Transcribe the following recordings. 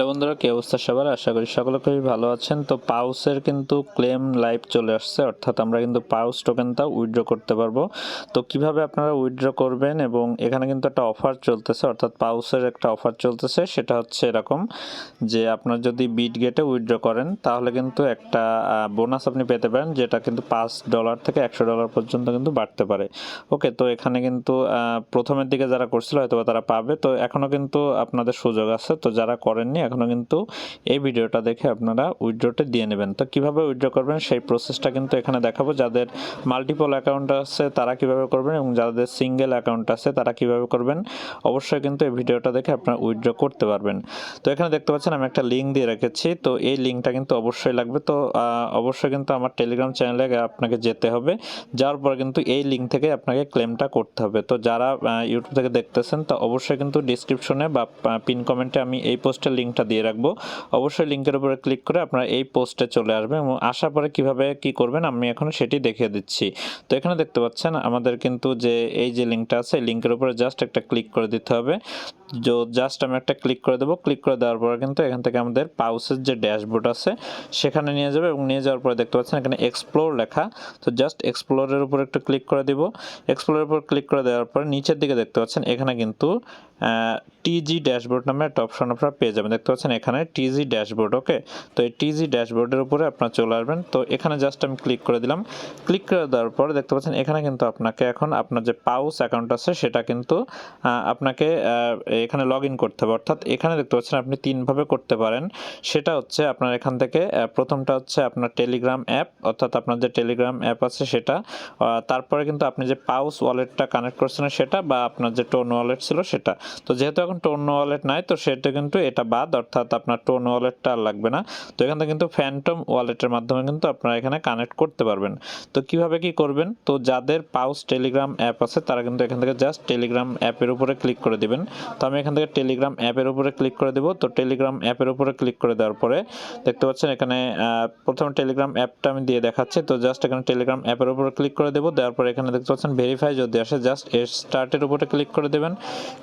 Hello বন্ধুরা, কি অবস্থা সবার? আশা করি সকলে খুবই ভালো আছেন। তো পাউসের কিন্তু ক্লেম লাইভ চলে আসছে, অর্থাৎ আমরা কিন্তু পাউস টোকেনটা উইথড্র করতে পারব। তো কীভাবে আপনারা উইথড্র করবেন এবং এখানে কিন্তু একটা অফার চলতেছে, অর্থাৎ পাউসের একটা অফার চলতেছে, সেটা হচ্ছে এরকম যে আপনার যদি বিট গেটে উইথড্র করেন, তাহলে কিন্তু একটা বোনাস আপনি পেতে পারেন, যেটা কিন্তু পাঁচ ডলার থেকে একশো ডলার পর্যন্ত কিন্তু বাড়তে পারে। ওকে, তো এখানে কিন্তু প্রথমের দিকে যারা করছিল হয়তো তারা পাবে। তো এখনও কিন্তু আপনাদের সুযোগ আছে। তো যারা করেননি এখনও কিন্তু এই ভিডিওটা দেখে আপনারা উইথড্রটা দিয়ে নেবেন। তো কীভাবে উইথড্র করবেন সেই প্রসেসটা কিন্তু এখানে দেখাবো। যাদের মাল্টিপল অ্যাকাউন্ট আছে তারা কীভাবে করবেন এবং যাদের সিঙ্গেল অ্যাকাউন্ট আছে তারা কীভাবে করবেন, অবশ্যই কিন্তু এই ভিডিওটা দেখে আপনারা উইথড্র করতে পারবেন। তো এখানে দেখতে পাচ্ছেন আমি একটা লিঙ্ক দিয়ে রেখেছি। তো এই লিঙ্কটা কিন্তু অবশ্যই লাগবে। তো অবশ্যই কিন্তু আমার টেলিগ্রাম চ্যানেলে আপনাকে যেতে হবে। যাওয়ার পর কিন্তু এই লিঙ্ক থেকে আপনাকে ক্লেমটা করতে হবে। তো যারা ইউটিউব থেকে দেখতেছেন, তো অবশ্যই কিন্তু ডিসক্রিপশনে বা পিন কমেন্টে আমি এই পোস্টের লিঙ্কটা দিয়ে রাখব। অবশ্যই লিঙ্কের উপরে ক্লিক করে আপনারা এই পোস্টে চলে আসবেন এবং আসার পরে কীভাবে কি করবেন আমি এখন সেটি দেখিয়ে দিচ্ছি। তো এখানে দেখতে পাচ্ছেন আমাদের কিন্তু যে এই যে লিঙ্কটা আছে, এই লিঙ্কের উপরে জাস্ট একটা ক্লিক করে দিতে হবে। তো জাস্ট আমি একটা ক্লিক করে দেবো। ক্লিক করে দেওয়ার পরে কিন্তু এখান থেকে আমাদের পাউসের যে ড্যাশবোর্ড আছে, সেখানে নিয়ে যাবে এবং নিয়ে যাওয়ার পরে দেখতে পাচ্ছেন এখানে এক্সপ্লোর লেখা। তো জাস্ট এক্সপ্লোরের উপর একটু ক্লিক করে দিব। এক্সপ্লোরের উপর ক্লিক করে দেওয়ার পরে নিচের দিকে দেখতে পাচ্ছেন এখানে কিন্তু টিজি ড্যাশবোর্ড নামে একটা অপশন আপনারা পেয়ে যাবেন। দেখতে পাচ্ছেন এখানে টিজি ড্যাশবোর্ড ওকে তো এই টিজি ড্যাশবোর্ডের উপরে আপনারা চলে আসবেন। তো এখানে জাস্ট আমি ক্লিক করে দিলাম। ক্লিক করে দেওয়ার পরে দেখতে পাচ্ছেন এখানে কিন্তু আপনাকে এখন আপনার যে পাউস অ্যাকাউন্ট আছে, সেটা কিন্তু আপনাকে এখানে লগ ইন করতে হবে। অর্থাৎ এখানে দেখতে পাচ্ছেন আপনি তিনভাবে করতে পারেন। সেটা হচ্ছে আপনার এখান থেকে প্রথমটা হচ্ছে আপনার টেলিগ্রাম অ্যাপ অর্থাৎ আপনার যে টেলিগ্রাম অ্যাপ আছে সেটা তারপরে কিন্তু আপনি যে পাউস ওয়ালেটটা কানেক্ট করছেন সেটা, বা আপনার যে টোন ওয়ালেট ছিল সেটা। তো যেহেতু এখন টোন ওয়ালেট নাই, তো সেটা কিন্তু এটা বাদ অর্থাৎ আপনার টোন ওয়ালেটটা আর লাগবে না। তো এখান কিন্তু ফ্যান্টম ওয়ালেটের মাধ্যমে কিন্তু আপনারা এখানে কানেক্ট করতে পারবেন। তো কীভাবে কি করবেন? তো যাদের পাউস টেলিগ্রাম অ্যাপ আছে, তারা কিন্তু এখান থেকে জাস্ট টেলিগ্রাম অ্যাপের উপরে ক্লিক করে দিবেন। তো আমি এখান থেকে টেলিগ্রাম অ্যাপের উপরে ক্লিক করে দেবো। তো টেলিগ্রাম অ্যাপের উপরে ক্লিক করে দেওয়ার পরে দেখতে পাচ্ছেন এখানে প্রথম টেলিগ্রাম অ্যাপটা আমি দিয়ে দেখাচ্ছি। তো জাস্ট এখানে টেলিগ্রাম অ্যাপের উপরে ক্লিক করে দেবো। দেওয়ার পরে এখানে দেখতে পাচ্ছেন ভেরিফাই যদি আসে জাস্ট এর স্টার্টের উপরে ক্লিক করে দেবেন।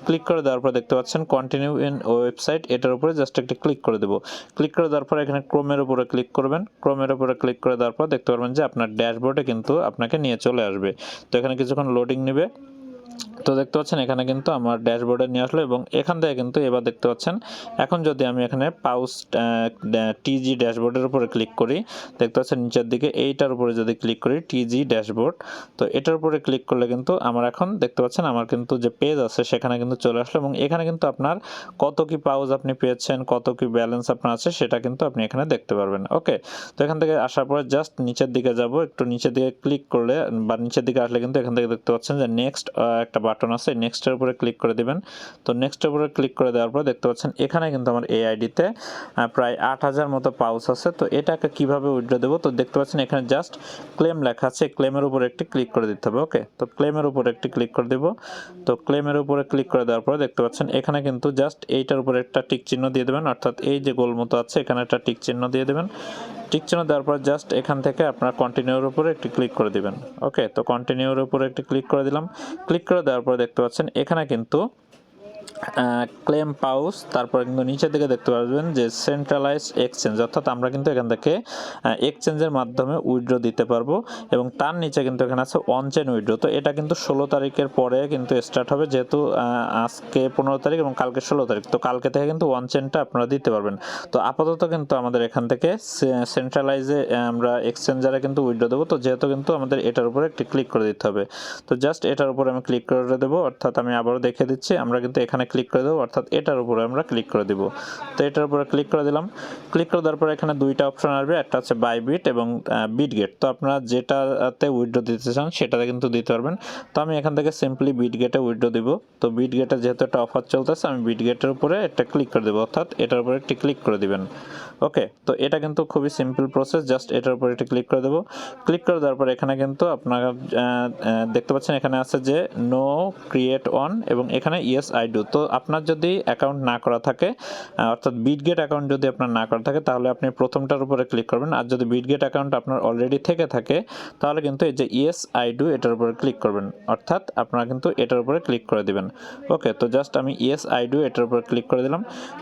ক্লিক করে দেওয়ার পর দেখতে পাচ্ছেন কন্টিনিউ ইন ওয়েবসাইট এটার উপরে জাস্ট একটা ক্লিক করে দেবো। ক্লিক করে দেওয়ার পর এখানে ক্রোমের উপরে ক্লিক করবেন। ক্রোমের উপরে ক্লিক করে দেওয়ার পর দেখতে পারবেন যে আপনার ড্যাশবোর্ডে কিন্তু আপনাকে নিয়ে চলে আসবে। তো এখানে কিছুক্ষণ লোডিং নেবে। তো দেখতে পাচ্ছেন, এখানে কিন্তু আমার ড্যাশবোর্ডে নিয়ে আসলো এবং এখান থেকে কিন্তু এবার দেখতে পাচ্ছেন, এখন যদি আমি এখানে পাউস টিজি ড্যাশবোর্ডের উপরে ক্লিক করি, দেখতে পাচ্ছেন নিচের দিকে, এইটার উপরে যদি ক্লিক করি, টিজি ড্যাশবোর্ড, তো এটার উপরে ক্লিক করলে কিন্তু আমার এখন দেখতে পাচ্ছেন, আমার কিন্তু যে পেজ আছে সেখানে কিন্তু চলে আসলো এবং এখানে কিন্তু আপনার কত কি পাউজ আপনি পেয়েছেন, কত কি ব্যালেন্স আপনার আছে সেটা কিন্তু আপনি এখানে দেখতে পারবেন, ওকে? তো এখান থেকে আসার পরে জাস্ট নিচের দিকে যাব, একটু নিচের দিকে ক্লিক করলে বা নিচের দিকে আসলে কিন্তু এখান থেকে দেখতে পাচ্ছেন যে নেক্সট একটা বাটন আছে নেক্সটের উপরে ক্লিক করে দিবেন। তো নেক্সটের উপরে ক্লিক করে দেওয়ার পর দেখতে পাচ্ছেন, এখানে কিন্তু আমার এই আইডিতে প্রায় আট হাজার মতো পাউস আছে। তো এটাকে কীভাবে উইথড্র দেবো? তো দেখতে পাচ্ছেন, এখানে জাস্ট ক্লেম লেখা আছে ক্লেমের উপরে একটি ক্লিক করে দিতে হবে ওকে তো ক্লেমের উপরে একটি ক্লিক করে দেবো। তো ক্লেমের উপরে ক্লিক করে দেওয়ার পরে দেখতে পাচ্ছেন, এখানে কিন্তু জাস্ট এইটার উপরে একটা টিক চিহ্ন দিয়ে দেবেন। অর্থাৎ এই যে গোল মতো আছে, এখানে একটা টিক চিহ্ন দিয়ে দেবেন। টিক চিহ্ন দেওয়ার পর জাস্ট এখান থেকে আপনার কন্টিনিউর উপরে একটি ক্লিক করে দিবেন। ওকে তো কন্টিনিউর উপরে একটি ক্লিক করে দিলাম। ক্লিক করে দেওয়ার পর দেখতে পাচ্ছেন, এখানে কিন্তু ক্লেম পাউস তারপরে কিন্তু নিচের দিকে দেখতে পারবেন যে সেন্ট্রালাইজ এক্সচেঞ্জ অর্থাৎ আমরা কিন্তু এখান থেকে এক্সচেঞ্জের মাধ্যমে উইড্রো দিতে পারব এবং তার নিচে কিন্তু এখানে আছে অন চেন উইথড্র তো এটা কিন্তু ষোলো তারিখের পরে কিন্তু স্টার্ট হবে, যেহেতু আজকে পনেরো তারিখ এবং কালকে ষোলো তারিখ। তো কালকে থেকে কিন্তু ওয়ান চেনটা আপনারা দিতে পারবেন। তো আপাতত কিন্তু আমাদের এখান থেকে সেন্ট্রালাইজে আমরা এক্সচেঞ্জারে কিন্তু উইড্রো দেবো। তো যেহেতু কিন্তু আমাদের এটার উপরে একটি ক্লিক করে দিতে হবে। তো জাস্ট এটার উপরে আমি ক্লিক করে দেবো, অর্থাৎ আমি আবারও দেখে দিচ্ছি, আমরা কিন্তু এখানে ক্লিক করে দেবো, অর্থাৎ এটার উপরে আমরা ক্লিক করে দেবো। তো এটার উপরে ক্লিক করে দিলাম। ক্লিক করে দেওয়ার পরে এখানে দুইটা অপশন আসবে, একটা হচ্ছে বাই বিট এবং বিট গেট তো আপনারা যেটাতে উইড্রো দিতে চান, সেটাতে কিন্তু দিতে পারবেন। তো আমি এখান থেকে সিম্পলি বিট গেটে উইড্রো দিব। তো বিট গেটে যেহেতু একটা অফার চলতেছে, আমি বিট গেটের উপরে একটা ক্লিক করে দেবো, অর্থাৎ এটার উপরে একটি ক্লিক করে দিবেন। ওকে তো এটা কিন্তু খুবই সিম্পল প্রসেস জাস্ট এটার উপরে একটি ক্লিক করে দেবো। ক্লিক করে দেওয়ার পর এখানে কিন্তু আপনারা দেখতে পাচ্ছেন এখানে আছে যে নো ক্রিয়েট অন এবং এখানে ইয়েস আই ডু তো আপনার যদি অ্যাকাউন্ট না করা থাকে অর্থাৎ বিটগেট অ্যাকাউন্ট যদি আপনার না করা থাকে, তাহলে আপনি প্রথমটার উপরে ক্লিক করবেন। আর যদি বিটগেট অ্যাকাউন্ট আপনার অলরেডি থেকে থাকে, তাহলে কিন্তু এই যে ইয়েস আই ডু এটার উপরে ক্লিক করবেন। অর্থাৎ আপনারা কিন্তু এটার উপরে ক্লিক করে দিবেন। ওকে তো জাস্ট আমি ইয়েস আই ডু এটার উপরে ক্লিক করে দিলাম।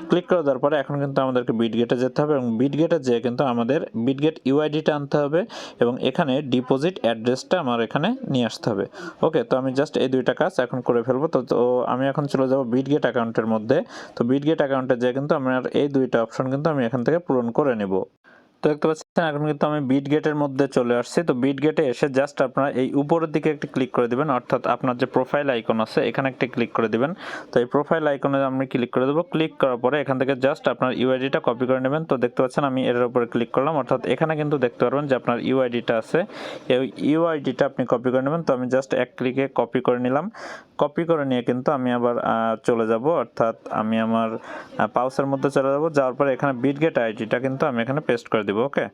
ক্লিক করে দেওয়ার পরে এখন কিন্তু আমাদেরকে বিটগেটে যেতে হবে। এবং বিটগেটে যেয়ে কিন্তু আমাদের বিটগেট ইউআইডিটা আনতে হবে এবং এখানে ডিপোজিট অ্যাড্রেসটা আমার এখানে নিয়ে আসতে হবে। ওকে তো আমি জাস্ট এই দুইটা কাজ এখন করে ফেলব। তো তো আমি এখন চলে যাব বিটগেট অ্যাকাউন্টের মধ্যে। তো বিটগেট অ্যাকাউন্টে যেয়ে কিন্তু আমার এই দুইটা অপশন কিন্তু আমি এখান থেকে পূরণ করে নেব। তো দেখতে পাচ্ছেন, এখন কিন্তু আমি বিট গেটের মধ্যে চলে আসছি। তো বিট গেটে এসে জাস্ট আপনারা এই উপরের দিকে একটি ক্লিক করে দিবেন। অর্থাৎ আপনার যে প্রোফাইল আইকন আছে, এখানে একটি ক্লিক করে দিবেন। তো এই প্রোফাইল আইকনে আমি ক্লিক করে দেবো? ক্লিক করার পরে এখান থেকে জাস্ট আপনার ইউআইডিটা কপি করে নেবেন। তো দেখতে পাচ্ছেন, আমি এর উপরে ক্লিক করলাম। অর্থাৎ এখানে কিন্তু দেখতে পারবেন যে আপনার ইউআইডিটা আছে। এই ইউআইডিটা আপনি কপি করে নেবেন। তো আমি জাস্ট এক ক্লিকে কপি করে নিলাম। কপি করে নিয়ে কিন্তু আমি আবার চলে যাব। অর্থাৎ আমি আমার পাউসের মধ্যে চলে যাব। যাওয়ার পরে এখানে বিট গেট আইডিটা কিন্তু আমি এখানে পেস্ট করে দিব। ওকে?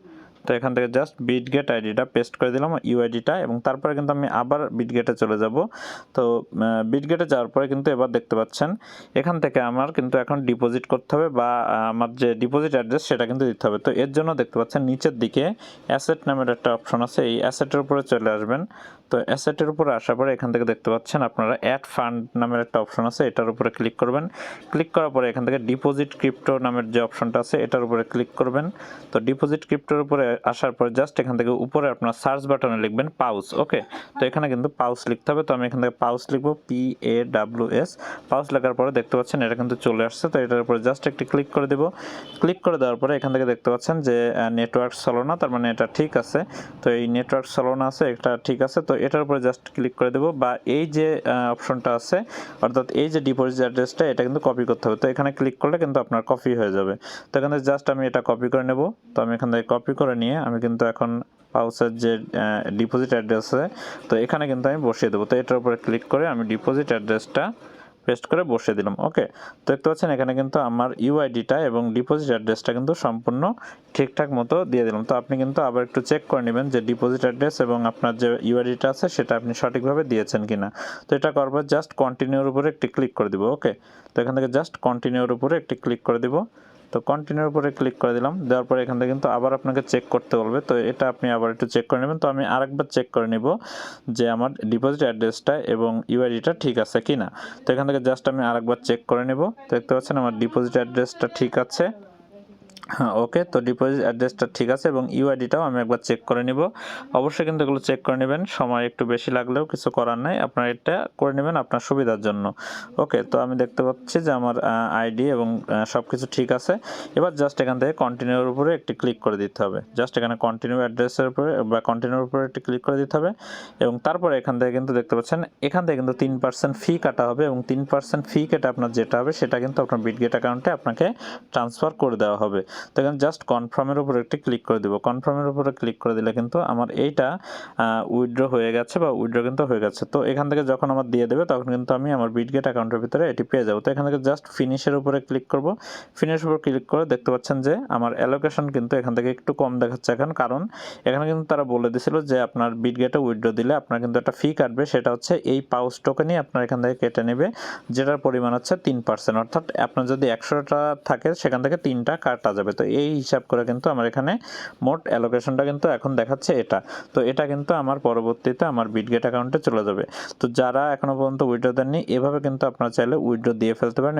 তো এখান থেকে জাস্ট বিটগেট আইডিটা পেস্ট করে দিলাম ইউআইডিটা এবং তারপরে কিন্তু আমি আবার বিটগেটে চলে যাব। তো বিটগেটে যাওয়ার পরে কিন্তু এবার দেখতে পাচ্ছেন, এখান থেকে আমার কিন্তু এখন ডিপোজিট করতে হবে, বা আমার যে ডিপোজিট অ্যাড্রেস সেটা কিন্তু দিতে হবে। তো এর জন্য দেখতে পাচ্ছেন, নিচের দিকে অ্যাসেট নামের একটা অপশন আছে, এই অ্যাসেটের উপরে চলে আসবেন। তো অ্যাসেটের উপরে আসার পরে এখান থেকে দেখতে পাচ্ছেন আপনারা অ্যাড ফান্ড নামের একটা অপশন আছে, এটার উপরে ক্লিক করবেন। ক্লিক করার পরে এখান থেকে ডিপোজিট ক্রিপ্টো নামের যে অপশনটা আছে, এটার উপরে ক্লিক করবেন। তো ডিপোজিট ক্রিপ্টোর উপরে আসার পর জাস্ট এখান থেকে উপরে আপনার সার্চ বাটনে লিখবেন পাউস ওকে তো এখানে কিন্তু পাউস লিখতে হবে। তো আমি এখান থেকে পাউস লিখব P A W S paws লেখার পরে দেখতে পাচ্ছেন এটা কিন্তু চলে আসছে। তো এটার উপরে জাস্ট একটি ক্লিক করে দেবো। ক্লিক করে দেওয়ার পরে এখান থেকে দেখতে পাচ্ছেন যে নেটওয়ার্ক চলো না, তার মানে এটা ঠিক আছে। তো এই নেটওয়ার্ক চলো না আছে, এটা ঠিক আছে। তো এটার উপরে জাস্ট ক্লিক করে দেবো বা এই যে অপশনটা আছে, অর্থাৎ এই যে ডিপোজিট অ্যাড্রেসটা এটা কিন্তু কপি করতে হবে। তো এখানে ক্লিক করলে কিন্তু আপনার কপি হয়ে যাবে। তো এখানে জাস্ট আমি এটা কপি করে নেব। তো আমি এখান থেকে কপি করে নিয়ে আমি কিন্তু এখন পাউসের যে ডিপোজিট অ্যাড্রেস আছে, তো এখানে কিন্তু আমি বসিয়ে দেবো। তো এটার উপরে ক্লিক করে আমি ডিপোজিট অ্যাড্রেসটা পেস্ট করে বসিয়ে দিলাম ওকে তো দেখতে পাচ্ছেন, এখানে কিন্তু আমার ইউআইডিটা এবং ডিপোজিট অ্যাড্রেসটা কিন্তু সম্পূর্ণ ঠিকঠাক মতো দিয়ে দিলাম। তো আপনি কিন্তু আবার একটু চেক করে নেবেন যে ডিপোজিট অ্যাড্রেস এবং আপনার যে ইউআইডিটা আছে, সেটা আপনি সঠিকভাবে দিয়েছেন কিনা। তো এটা করবার জাস্ট কন্টিনিউর উপরে একটি ক্লিক করে দিব ওকে তো এখান থেকে জাস্ট কন্টিনিউর উপরে একটি ক্লিক করে দিব। তো কন্টিনিউর উপরে ক্লিক করে দিলাম। দেওয়ার পরে এখান থেকে কিন্তু আবার আপনাকে চেক করতে বলবে। তো এটা আপনি আবার একটু চেক করে নেবেন। তো আমি আরেকবার চেক করে নিব যে আমার ডিপোজিট অ্যাড্রেসটা এবং ইউআইডিটা ঠিক আছে কি না তো এখান থেকে জাস্ট আমি আরেকবার চেক করে নেব। দেখতে পাচ্ছেন আমার ডিপোজিট অ্যাড্রেসটা ঠিক আছে। হ্যাঁ ওকে, তো ডিপোজিট অ্যাড্রেসটা ঠিক আছে এবং ইউআইডিটাও আমি একবার চেক করে নিব। অবশ্যই কিন্তু এগুলো চেক করে নেবেন, সময় একটু বেশি লাগলেও কিছু করার নাই। আপনার এটা করে নেবেন আপনার সুবিধার জন্য। ওকে, তো আমি দেখতে পাচ্ছি যে আমার আইডি এবং সব কিছু ঠিক আছে। এবার জাস্ট এখান থেকে কন্টিনিউর উপরে একটি ক্লিক করে দিতে হবে। জাস্ট এখানে কন্টিনিউ অ্যাড্রেসের উপরে বা কন্টিনিউর উপরে একটি ক্লিক করে দিতে হবে এবং তারপরে এখান থেকে কিন্তু দেখতে পাচ্ছেন, এখান থেকে কিন্তু তিন পার্সেন্ট ফি কাটা হবে এবং তিন পার্সেন্ট ফি কেটে আপনার যেটা হবে সেটা কিন্তু আপনার বিটগেট অ্যাকাউন্টে আপনাকে ট্রান্সফার করে দেওয়া হবে। তো জাস্ট কনফার্মের উপর একটি ক্লিক করে দিব। কনফার্মের উপরে ক্লিক করে দিলে কিন্তু আমার এইটা উইথড্র হয়ে গেছে বা উইথড্র কিন্তু হয়ে গেছে। তো এখান থেকে যখন আমার দিয়ে দেবে, তখন কিন্তু আমি আমার বিটগেট অ্যাকাউন্টের ভিতরে এটি পেয়ে যাব। তো এখান থেকে জাস্ট ফিনিশের উপরে ক্লিক করব। ফিনিশের উপর ক্লিক করে দেখতে পাচ্ছেন যে আমার অ্যালোকেশন কিন্তু এখান থেকে একটু কম দেখাচ্ছে এখন। কারণ এখানে কিন্তু তারা বলে দিছিল যে আপনার বিটগেটে উইথড্র দিলে আপনার কিন্তু একটা ফি কাটবে। সেটা হচ্ছে এই পাউস টোকেনই আপনার এখান থেকে কেটে নেবে, যেটার পরিমাণ হচ্ছে তিন পার্সেন্ট অর্থাৎ আপনার যদি একশোটা থাকে, সেখান থেকে তিনটা কাটা যাবে তো এই হিসাব করে কিন্তু আমার এখানে মোট অ্যালোকেশনটা কিন্তু এখন দেখাচ্ছে এটা। তো এটা কিন্তু আমার পরবর্তীতে আমার বিটগেট অ্যাকাউন্টে চলে যাবে। তো যারা এখনও পর্যন্ত উইড্রো দেননি, এভাবে কিন্তু আপনারা চাইলে উইড্রো দিয়ে ফেলতে পারেন